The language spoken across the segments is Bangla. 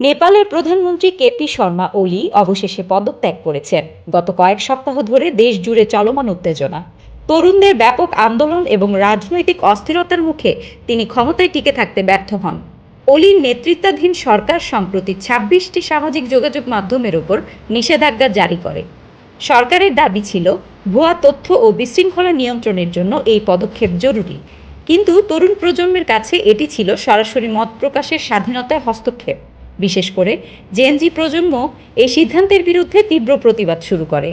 নেপালের প্রধানমন্ত্রী কেপি শর্মা ওলি অবশেষে পদত্যাগ করেছেন। গত কয়েক সপ্তাহ ধরে দেশ জুড়ে চলমান উত্তেজনা। তরুণদের ব্যাপক আন্দোলন এবং রাজনৈতিক অস্থিরতার মুখে তিনি ক্ষমতায় টিকে থাকতে ব্যর্থ হন। অলির নেতৃত্বাধীন সরকার সম্প্রতি ছাব্বিশটি সামাজিক যোগাযোগ মাধ্যমের উপর নিষেধাজ্ঞা জারি করে। সরকারের দাবি ছিল, ভুয়া তথ্য ও বিশৃঙ্খলা নিয়ন্ত্রণের জন্য এই পদক্ষেপ জরুরি। কিন্তু তরুণ প্রজন্মের কাছে এটি ছিল সরাসরি মত প্রকাশের স্বাধীনতায় হস্তক্ষেপ। বিশেষ করে জেনজি প্রজন্ম এই সিদ্ধান্তের বিরুদ্ধে তীব্র প্রতিবাদ শুরু করে।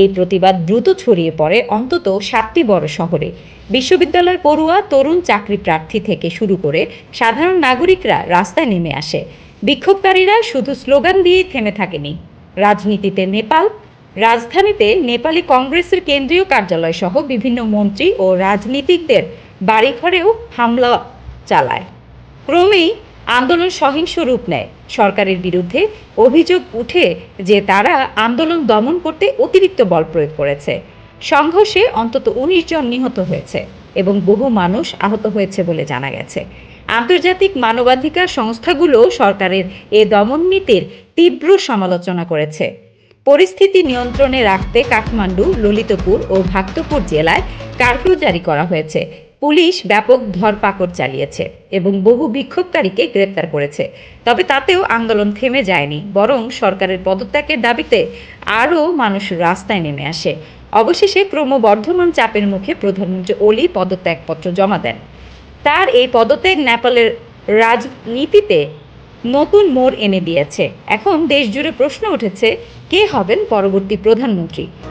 এই প্রতিবাদ দ্রুত ছড়িয়ে পড়ে অন্তত সাতটি বড় শহরে। বিশ্ববিদ্যালয়ের পড়ুয়া, তরুণ চাকরি প্রার্থী থেকে শুরু করে সাধারণ নাগরিকরা রাস্তায় নেমে আসে। বিক্ষোভকারীরা শুধু স্লোগান দিয়েই থেমে থাকেনি। রাজনীতিতে নেপাল, রাজধানীতে নেপালি কংগ্রেসের কেন্দ্রীয় কার্যালয় সহ বিভিন্ন মন্ত্রী ও রাজনীতিকদের বাড়িঘরেও হামলা চালায়। ক্রমেই আন্দোলন সহিংস রূপ নেয়। সরকারের বিরুদ্ধে অভিযোগ উঠে যে তারা আন্দোলন দমন করতে অতিরিক্ত বল প্রয়োগ করেছে। সংঘর্ষে অন্তত উনিশ জন নিহত হয়েছে এবং বহু মানুষ আহত হয়েছে বলে জানা গেছে। আন্তর্জাতিক মানবাধিকার সংস্থাগুলো সরকারের এ দমন নীতির তীব্র সমালোচনা করেছে। পরিস্থিতি নিয়ন্ত্রণে রাখতে কাঠমান্ডু, ললিতপুর ও ভাক্তপুর জেলায় কারফিউ জারি করা হয়েছে। পুলিশ ব্যাপক ধরপাকড় চালিয়েছে এবং বহু বিক্ষোভকারীকে গ্রেপ্তার করেছে। তবে তাতেও আন্দোলন থেমে যায়নি, বরং সরকারের পদত্যাগের দাবিতে আরও মানুষ রাস্তায় নেমে আসে। অবশেষে ক্রমবর্ধমান চাপের মুখে প্রধানমন্ত্রী ওলি পদত্যাগপত্র জমা দেন। তার এই পদত্যাগ নেপালের রাজনীতিতে নতুন মোড় এনে দিয়েছে। এখন দেশ জুড়ে প্রশ্ন উঠেছে, কে হবেন পরবর্তী প্রধানমন্ত্রী?